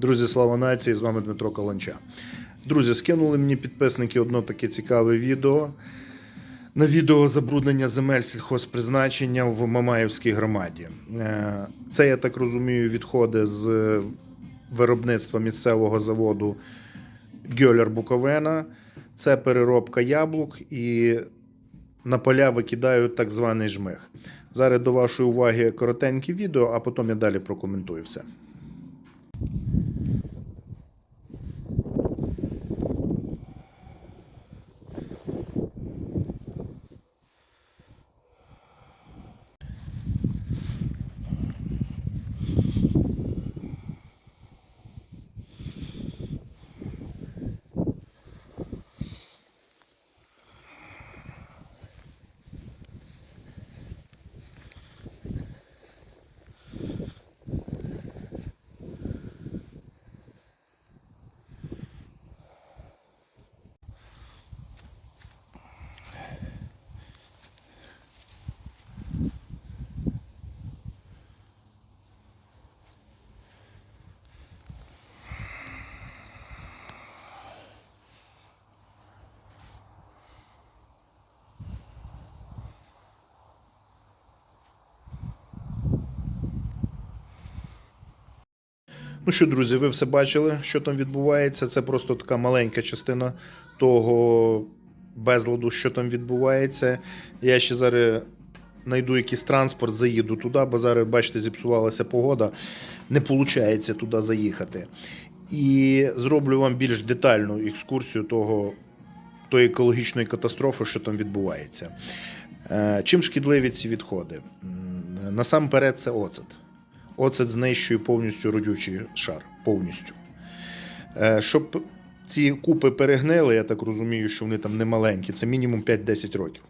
Друзі, слава нації! З вами Дмитро Каланча. Друзі, скинули мені підписники одно таке цікаве відео. На відео забруднення земель сільхозпризначення в Мамаївській громаді. Е, Це, я так розумію, відходи з виробництва місцевого заводу Гьоляр Буковина. Це переробка яблук і на поля викидають так званий жмих. Зараз до вашої уваги коротеньке відео, а потім я далі прокоментую все. Ну що, друзі, ви все бачили, що там відбувається. Це просто така маленька частина того безладу, що там відбувається. Я ще зараз знайду якийсь транспорт, заїду туди, бо зараз, бачите, зіпсувалася погода. Не виходить туди заїхати. І зроблю вам більш детальну екскурсію того, тої екологічної катастрофи, що там відбувається. Е, Чим шкідливі ці відходи? Насамперед, це оцет. Оцет знищує повністю родючий шар. Повністю. Е, Щоб ці купи перегнили, я так розумію, що вони там не маленькі, це мінімум 5-10 років.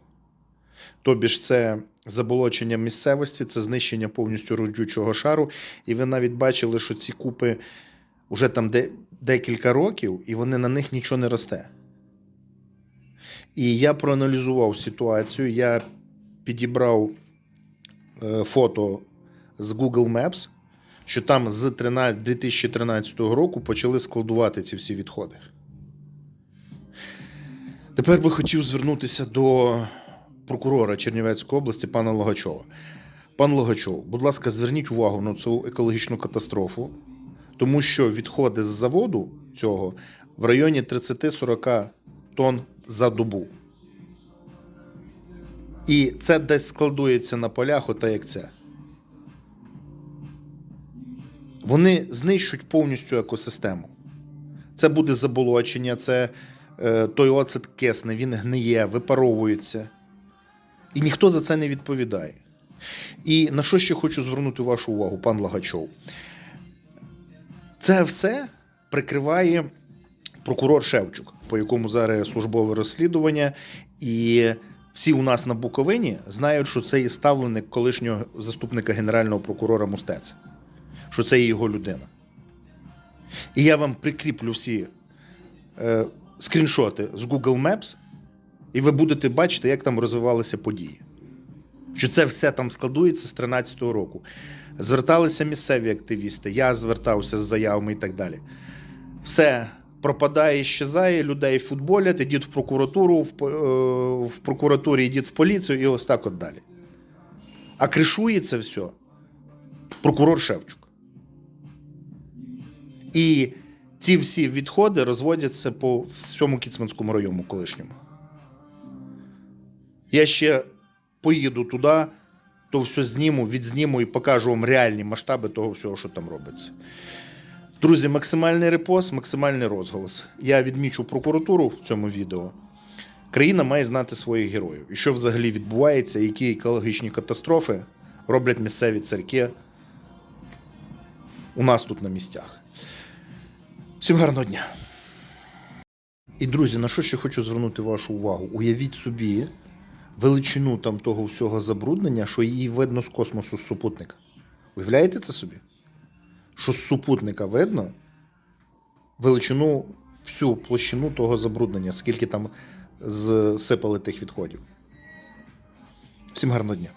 Тобі ж це заболочення місцевості, це знищення повністю родючого шару. І ви навіть бачили, що ці купи вже там де, декілька років, і вони на них нічого не росте. І я проаналізував ситуацію, я підібрав е, фото з Google Maps, що там з 13 2013 року почали складувати ці всі відходи. Тепер би хотів звернутися до прокурора Чернівецької області пана Логачова. Пан Логачов, будь ласка, зверніть увагу на цю екологічну катастрофу, тому що відходи з заводу цього в районі 30-40 тонн за добу. І це десь складується на полях, ота як це. Вони знищують повністю екосистему. Це буде заболочення, це е, той оцет кисне, він гниє, випаровується. І ніхто за це не відповідає. І на що ще хочу звернути вашу увагу, пан Лагачов? Це все прикриває прокурор Шевчук, по якому зараз службове розслідування. І всі у нас на Буковині знають, що це є ставленик колишнього заступника генерального прокурора Мустеца що це є його людина. І я вам прикріплю всі е, скріншоти з Google Maps, і ви будете бачити, як там розвивалися події. Що це все там складується з 2013 року. Зверталися місцеві активісти, я звертався з заявами і так далі. Все пропадає, щезає, людей футболять, ідіть в прокуратуру, в, е, в прокуратурі йдіть в поліцію і ось так от далі. А кришує це все прокурор Шевчук. І ці всі відходи розводяться по всьому Кіцманському району колишньому. Я ще поїду туди, то все зніму, відзніму і покажу вам реальні масштаби того всього, що там робиться. Друзі, максимальний репост, максимальний розголос. Я відмічу прокуратуру в цьому відео. Країна має знати своїх героїв. І що взагалі відбувається, які екологічні катастрофи роблять місцеві церкви у нас тут на місцях. Всім гарного дня. І, друзі, на що ще хочу звернути вашу увагу? Уявіть собі величину там того всього забруднення, що її видно з космосу з супутника. Уявляєте це собі? Що з супутника видно величину, всю площину того забруднення, скільки там зсипали тих відходів. Всім гарного дня.